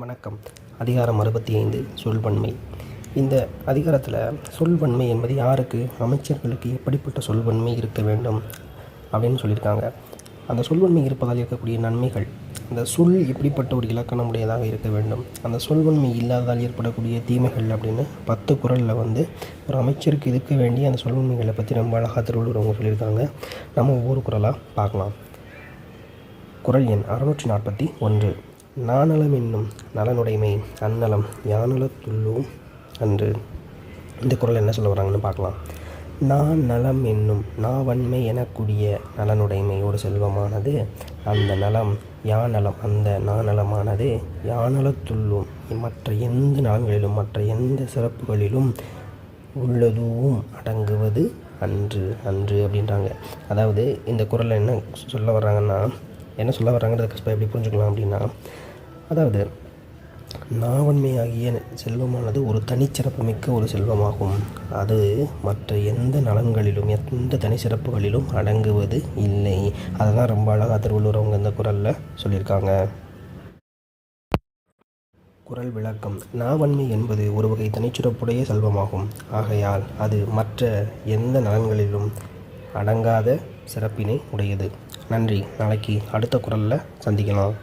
வணக்கம். அதிகாரம் அறுபத்தி ஐந்து சொல்வன்மை. இந்த அதிகாரத்தில் சொல்வன்மை என்பது யாருக்கு? அமைச்சர்களுக்கு எப்படிப்பட்ட சொல்வன்மை இருக்க வேண்டும் அப்படின்னு சொல்லியிருக்காங்க. அந்த சொல்வன்மை இருப்பதால் இருக்கக்கூடிய நன்மைகள் அந்த சொல் எப்படிப்பட்ட ஒரு இலக்கணம் உடையதாக இருக்க வேண்டும் அந்த சொல்வன்மை இல்லாததால் ஏற்படக்கூடிய தீமைகள் அப்படின்னு பத்து குறளில் வந்து ஒரு அமைச்சருக்கு இருக்க வேண்டிய அந்த சொல்வன்மைகளை பற்றி ரொம்ப அழகாக திருவள்ளுவர் அவங்க சொல்லியிருக்காங்க. நம்ம ஒவ்வொரு குறளாக பார்க்கலாம். குறள் எண் அறுநூற்றி நாற்பத்தி ஒன்று. நாணலம் என்னும் நலனுடைமை அந்நலம் யானலத்துள்ளும் அன்று. இந்த குரல் என்ன சொல்ல வராங்கன்னு பார்க்கலாம். நான் நலம் என்னும் நாவன்மை எனக்கூடிய நலனுடைமை ஒரு செல்வமானது அந்த நலம் யானலம் அந்த நாநலமானது யானலத்துள்ளும் மற்ற எந்த நலங்களிலும் மற்ற எந்த சிறப்புகளிலும் உள்ளதுவும் அடங்குவது அன்று அன்று அப்படின்றாங்க. அதாவது இந்த குறளில் என்ன சொல்ல வர்றாங்கன்னா என்ன சொல்ல வர்றாங்கன்றத கஷ்டம் எப்படி புரிஞ்சுக்கலாம் அப்படின்னா அதாவது நாவன்மையாகிய செல்வமானது ஒரு தனிச்சிறப்பு மிக்க ஒரு செல்வமாகும். அது மற்ற எந்த நலன்களிலும் எந்த தனிச்சிறப்புகளிலும் அடங்குவது இல்லை. அதை தான் ரொம்ப அழகாக திருவள்ளுவர் அவங்க இந்த குரலில் சொல்லியிருக்காங்க. குறள் விளக்கம். நாவன்மை என்பது ஒரு வகை தனிச்சிறப்புடைய செல்வமாகும். ஆகையால் அது மற்ற எந்த நலன்களிலும் அடங்காத சிறப்பினை உடையது. நன்றி. நாளைக்கு அடுத்த குரலில் சந்திக்கலாம்.